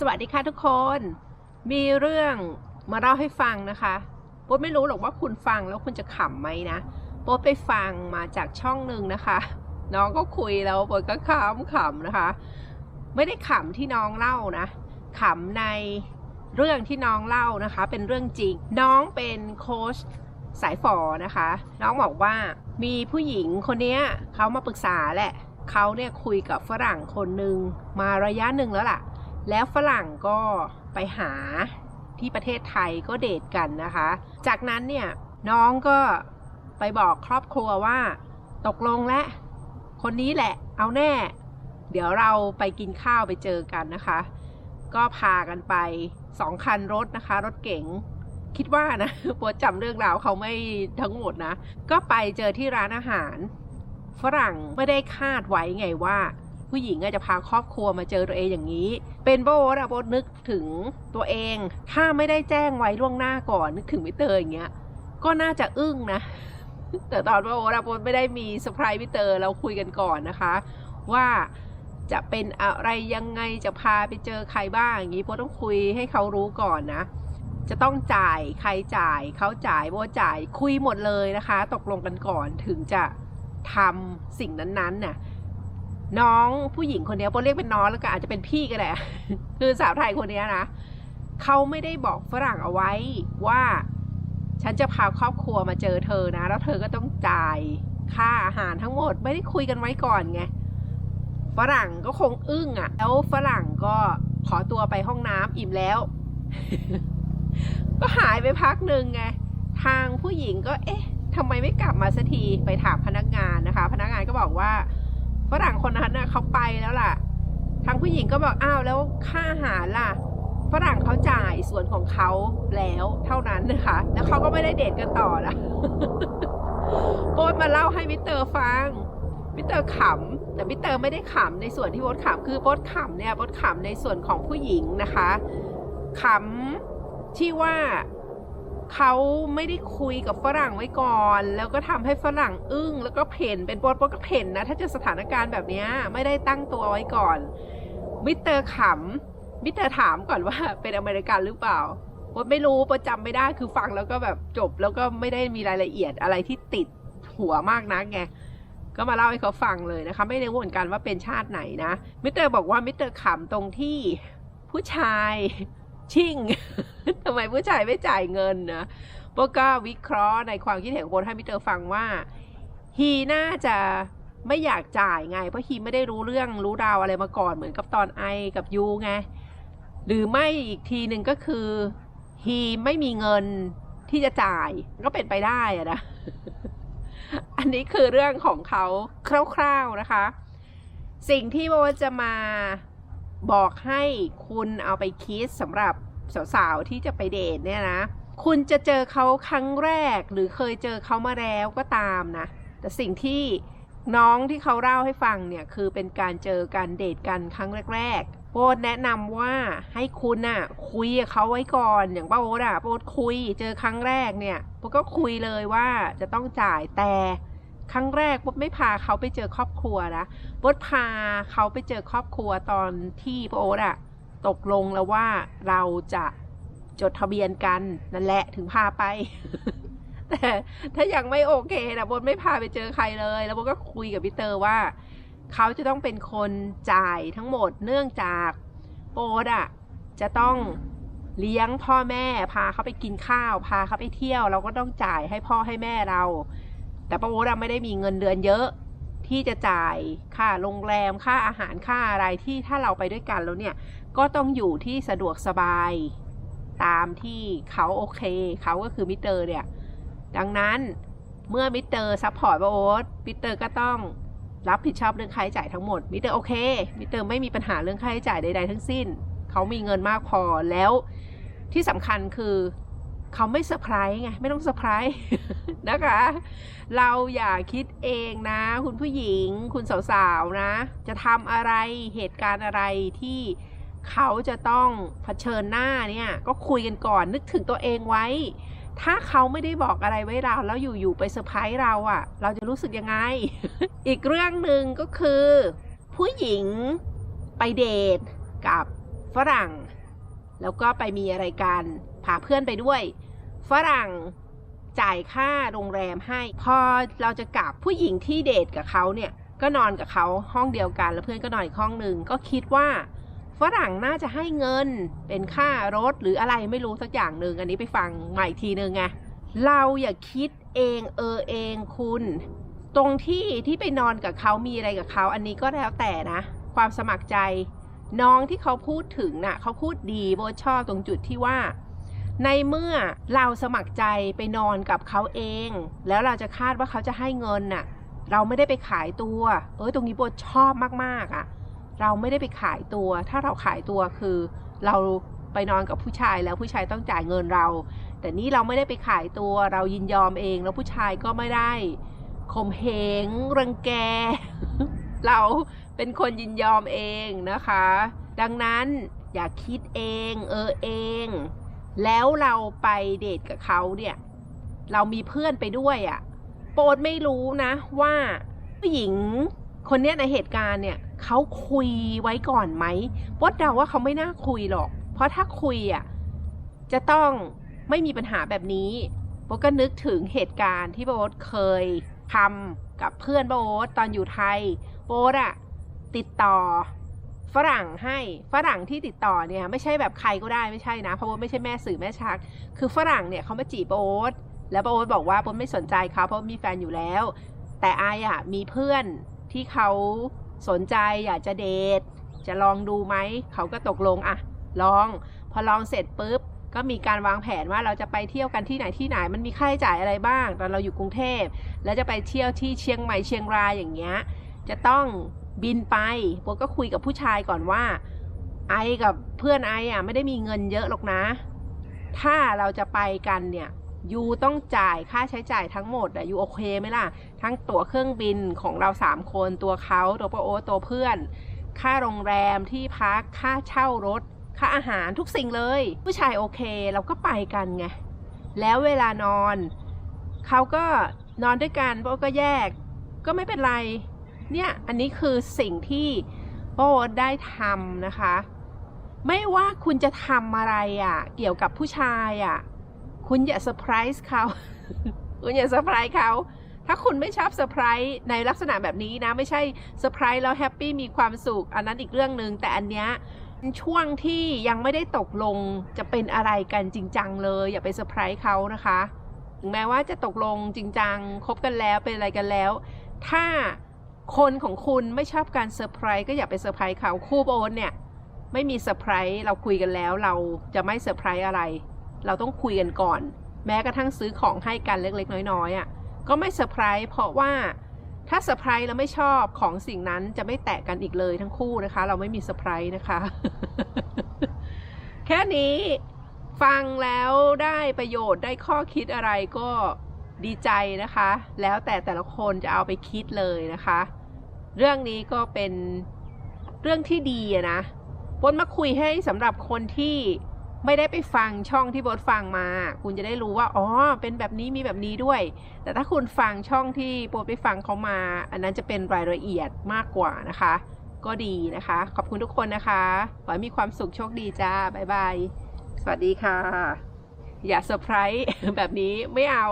สวัสดีค่ะทุกคน มีเรื่องมาเล่าให้ฟังนะคะโป๊ดไม่รู้หรอกว่าคุณฟังแล้วคุณจะขำไหมนะโป๊ดไปฟังมาจากช่องหนึ่งนะคะ น้องก็คุยแล้วโป๊ดก็ขำขำนะคะ ไม่ได้ขำที่น้องเล่านะขำในเรื่องที่น้องเล่านะคะ เป็นเรื่องจริง น้องเป็นโค้ชสายฝอนะคะ น้องบอกว่ามีผู้หญิงคนนี้เขามาปรึกษาแหละเขาเนี่ยคุยกับฝรั่งคนหนึ่งมาระยะหนึ่งแล้วล่ะ แล้วฝรั่งก็ไปหาที่ประเทศไทยก็เดทกันนะคะ จากนั้นเนี่ยน้องก็ไปบอกครอบครัวว่าตกลงและคนนี้แหละเอาแน่ เดี๋ยวเราไปกินข้าวไปเจอกันนะคะ ก็พากันไปสองคันรถนะคะ รถเก๋งคิดว่านะปวดจำเรื่องราวเขาไม่ทั้งหมดนะ ก็ไปเจอที่ร้านอาหาร ฝรั่งไม่ได้คาดไว้ไงว่า ผู้หญิงอาจจะพาครอบครัวมาเจอตัวเองอย่างนี้ เป็นโบสอะโบนึกถึงตัวเอง ถ้าไม่ได้แจ้งไว้ล่วงหน้าก่อนนึกถึงมิเตอร์อย่างเงี้ย ก็น่าจะอึ้งนะ แต่ตอนโบสอะโบสไม่ได้มีเซอร์ไพรส์มิเตอร์เราคุยกันก่อนนะคะ ว่าจะเป็นอะไรยังไงจะพาไปเจอใครบ้างอย่างนี้โบต้องคุยให้เขารู้ก่อนนะจะต้องจ่ายใครจ่ายเขาจ่ายโบจ่ายคุยหมดเลยนะคะ ตกลงกันก่อนถึงจะทำสิ่งนั้นๆน่ะ น้องผู้หญิงคนนี้โบเรียกเป็นน้องแล้วก็อาจจะเป็นพี่ก็ได้คือสาวไทยคนนี้นะเขาไม่ได้บอกฝรั่งเอาไว้ว่า ฉันจะพาครอบครัวมาเจอเธอนะ แล้วเธอก็ต้องจ่ายค่าอาหารทั้งหมดไม่ได้คุยกันไว้ก่อนไงฝรั่งก็คงอึ้งอะ่ะ แล้วฝรั่งก็ขอตัวไปห้องน้ำอิ่มแล้ว ก็หายไปพักหนึ่งไง ทางผู้หญิงก็เอ๊ะทำไมไม่กลับมาสักทีไปถามพนักงานนะคะ พนักงานก็บอกว่า ฝรั่งคนนั้นน่ะ เขาไปแล้วล่ะ ทางผู้หญิงก็บอกอ้าวแล้วค่าอาหารล่ะฝรั่งเขาจ่ายส่วนของเขาแล้วเท่านั้นนะคะ แล้วเขาก็ไม่ได้เดทกันต่อละโบทมาเล่าให้มิเตอร์ฟังมิเตอร์ขำแต่มิเตอร์ไม่ได้ขำในส่วนที่โบทขำคือโบทขำเนี่ยโบทขำในส่วนของผู้หญิงนะคะขำที่ว่า เขาไม่ได้คุยกับฝรั่งไว้ก่อน แล้วก็ทำให้ฝรั่งอึ้ง แล้วก็เพ่นเป็นโบทโบทก็เพ่นนะ ถ้าเจอสถานการณ์แบบนี้ไม่ได้ตั้งตัวไว้ก่อน มิสเตอร์ขำมิสเตอร์ถามก่อนว่าเป็นอเมริกันหรือเปล่าโบทไม่รู้โบทจำไม่ได้คือฟังแล้วก็แบบจบแล้วก็ไม่ได้มีรายละเอียดอะไรที่ติดหัวมากนักไงก็มาเล่าให้เขาฟังเลยนะคะ ไม่รู้เหมือนกันว่าเป็นชาติไหนนะมิสเตอร์บอกว่ามิสเตอร์ขำตรงที่ผู้ชาย ชิ่งทำไมผู้ชายไม่จ่ายเงินนะโบก็วิเคราะห์ในความคิดเห็นของโบให้มิสเตอร์ฟังว่าฮีน่าจะไม่อยากจ่ายไง เพราะฮีไม่ได้รู้เรื่องรู้ราวอะไรมาก่อนเหมือนกับตอนไอกับยูไง หรือไม่อีกทีหนึ่งก็คือฮีไม่มีเงินที่จะจ่ายก็เป็นไปได้อะนะ อันนี้คือเรื่องของเขาคร่าวๆนะคะ สิ่งที่โบจะมา บอกให้คุณเอาไปคิดสำหรับสาวๆที่จะไปเดทเนี่ยนะ คุณจะเจอเขาครั้งแรกหรือเคยเจอเขามาแล้วก็ตามนะ แต่สิ่งที่น้องที่เขาเล่าให้ฟังเนี่ยคือเป็นการเจอการเดทกันครั้งแรกๆโบทแนะนำว่าให้คุณน่ะคุยกับเขาไว้ก่อนอย่างป้าโบทอะโบทคุยเจอครั้งแรกเนี่ยโบทก็คุยเลยว่าจะต้องจ่ายแต่ ครั้งแรกโบทไม่พาเขาไปเจอครอบครัวนะโบทพาเขาไปเจอครอบครัวตอนที่โบทอะตกลงแล้วว่าเราจะจดทะเบียนกันนั่นแหละถึงพาไป แต่ถ้ายังไม่โอเคนะโบทไม่พาไปเจอใครเลย แล้วโบทก็คุยกับพี่เตอร์ว่า เขาจะต้องเป็นคนจ่ายทั้งหมดเนื่องจากโบทอะจะต้องเลี้ยงพ่อแม่พาเขาไปกินข้าว พาเขาไปเที่ยว เราก็ต้องจ่ายให้พ่อให้แม่เรา แต่ป้าโบทอะไม่ได้มีเงินเดือนเยอะ ที่จะจ่ายค่าโรงแรมค่าอาหารค่าอะไรที่ถ้าเราไปด้วยกันแล้วเนี่ย ก็ต้องอยู่ที่สะดวกสบายตามที่เขาโอเค เขาก็คือมิสเตอร์เนี่ย ดังนั้นเมื่อมิสเตอร์ซัพพอร์ตป้าโอ๊ตมิสเตอร์ก็ต้องรับผิดชอบเรื่องค่าใช้จ่ายทั้งหมด มิสเตอร์โอเค มิสเตอร์ไม่มีปัญหาเรื่องค่าใช้จ่ายใดๆทั้งสิ้น เขามีเงินมากพอแล้วที่สำคัญคือ เขาไม่เซอร์ไพรส์ไงไม่ต้องเซอร์ไพรส์นะคะ เราอย่าคิดเองนะ คุณผู้หญิงคุณสาวๆนะ จะทำอะไรเหตุการณ์อะไรที่เขาจะต้องเผชิญหน้าเนี่ยก็คุยกันก่อนนึกถึงตัวเองไว้ ถ้าเขาไม่ได้บอกอะไรไว้เรา แล้วอยู่ๆไปเซอร์ไพรส์เราอะ่ะ เราจะรู้สึกยังไง อีกเรื่องหนึ่งก็คือ ผู้หญิงไปเดทกับฝฝรั่ง แล้วก็ไปมีอะไรกันพาเพื่อนไปด้วย ฝรั่งจ่ายค่าโรงแรมให้ พอเราจะกลับผู้หญิงที่เดทกับเขาเนี่ยก็นอนกับเขาห้องเดียวกันแล้วเพื่อนก็นอนอีกห้องหนึ่งก็คิดว่า ฝรั่งน่าจะให้เงินเป็นค่ารถหรืออะไรไม่รู้สักอย่างหนึ่งอันนี้ไปฟังใหม่อีกทีหนึ่งไงเราอย่าคิดเองเออเองคุณ ตรงที่ที่ไปนอนกับเขามีอะไรกับเขาอันนี้ก็แล้วแต่นะ ความสมัครใจ น้องที่เขาพูดถึงน่ะเขาพูดดีโบชอบตรงจุดที่ว่า ในเมื่อเราสมัครใจไปนอนกับเขาเอง แล้วเราจะคาดว่าเขาจะให้เงินน่ะ เราไม่ได้ไปขายตัว เออตรงนี้โบชอบมากๆอะ เราไม่ได้ไปขายตัว ถ้าเราขายตัวคือ เราไปนอนกับผู้ชายแล้วผู้ชายต้องจ่ายเงินเรา แต่นี่เราไม่ได้ไปขายตัว เรายินยอมเองแล้วผู้ชายก็ไม่ได้ข่มเหงรังแก เรา เป็นคนยินยอมเองนะคะ ดังนั้นอย่าคิดเองเออเอง แล้วเราไปเดทกับเขาเนี่ย เรามีเพื่อนไปด้วยอะ่ะ โปรดไม่รู้นะว่าผู้หญิงคนเนี้ยในเหตุการณ์เนี่ยเขาคุยไว้ก่อนไหมโปดเดาว่าเขาไม่น่าคุยหรอก เพราะถ้าคุยอะจะต้องไม่มีปัญหาแบบนี้โบทก็นึกถึงเหตุการณ์ที่โบทเคยทำกับเพื่อนโบทตอนอยู่ไทย โบทอะ ติดต่อฝรั่งให้ฝรั่งที่ติดต่อเนี่ยไม่ใช่แบบใครก็ได้ไม่ใช่นะ เพราะว่าไม่ใช่แม่สื่อแม่ชัก คือฝรั่งเนี่ยเขามาจีบโบ๊ทแล้วโบ๊ทบอกว่าโบ๊ทไม่สนใจเขาเพราะมีแฟนอยู่แล้ว แต่อายอะมีเพื่อนที่เขาสนใจอยากจะเดทจะลองดูไหมเขาก็ตกลงอะลอง พอลองเสร็จปุ๊บก็มีการวางแผนว่าเราจะไปเที่ยวกันที่ไหนที่ไหนมันมีค่าใช้จ่ายอะไรบ้าง ตอนเราอยู่กรุงเทพแล้วจะไปเที่ยวที่เชียงใหม่เชียงรายอย่างเงี้ยจะต้อง บินไปโบก็คุยกับผู้ชายก่อนว่า ไอกับเพื่อนไออะไม่ได้มีเงินเยอะหรอกนะ ถ้าเราจะไปกันเนี่ยยูต้องจ่ายค่าใช้จ่ายทั้งหมดอะยูโอเคไหมล่ะ ทั้งตั๋วเครื่องบินของเราสามคนตัวเขาตัวปาโอตตัวเพื่อน ค่าโรงแรมที่พักค่าเช่ารถ ค่าอาหารทุกสิ่งเลย ผู้ชายโอเคเราก็ไปกันไง แล้วเวลานอน เขาก็นอนด้วยกันโบก็แยก ก็ไม่เป็นไร เนี่ยอันนี้คือสิ่งที่โบได้ทำนะคะ ไม่ว่าคุณจะทำอะไรอะ่ะ เกี่ยวกับผู้ชายอะ่ะ คุณอย่าเซอร์ไพรส์เขา คุณอย่าเซอร์ไพรส์เขา ถ้าคุณไม่ชอบเซอร์ไพรส์ในลักษณะแบบนี้นะ ไม่ใช่เซอร์ไพรส์แล้วแฮปปี้มีความสุข อันนั้นอีกเรื่องหนึ่งแต่อันเนี้ยช่วงที่ยังไม่ได้ตกลงจะเป็นอะไรกันจริงจังเลย อย่าไปเซอร์ไพรส์เขานะคะ ถึงแม้ว่าจะตกลงจริงจังคบกันแล้วเป็นอะไรกันแล้ว ถ้า คนของคุณไม่ชอบการเซอร์ไพรส์ก็อย่าไปเซอร์ไพรส์เขาคู่โบนเนี่ย ไม่มีเซอร์ไพรส์เราคุยกันแล้วเราจะไม่เซอร์ไพรส์อะไร เราต้องคุยกันก่อน แม้กระทั่งซื้อของให้กันเล็กๆ น้อยๆอะก็ไม่เซอร์ไพรส์เพราะว่าถ้าเซอร์ไพรส์แล้วไม่ชอบของสิ่งนั้นจะไม่แตะกันอีกเลยทั้งคู่นะคะ เราไม่มีเซอร์ไพรส์นะคะ แค่นี้ฟังแล้วได้ประโยชน์ได้ข้อคิดอะไรก็ดีใจนะคะ แล้วแต่แต่ละคนจะเอาไปคิดเลยนะคะ เรื่องนี้ก็เป็นเรื่องที่ดีนะบนมาคุยให้สำหรับคนที่ไม่ได้ไปฟังช่องที่บดฟังมา คุณจะได้รู้ว่า อ๋อ เป็นแบบนี้มีแบบนี้ด้วย แต่ถ้าคุณฟังช่องที่โปรดไปฟังเขามา อันนั้นจะเป็นรายละเอียดมากกว่านะคะ ก็ดีนะคะ ขอบคุณทุกคนนะคะ ขอให้มีความสุขโชคดีจ้าบ๊ายบาย สวัสดีค่ะ อย่าเซอร์ไพรส์แบบนี้ไม่เอา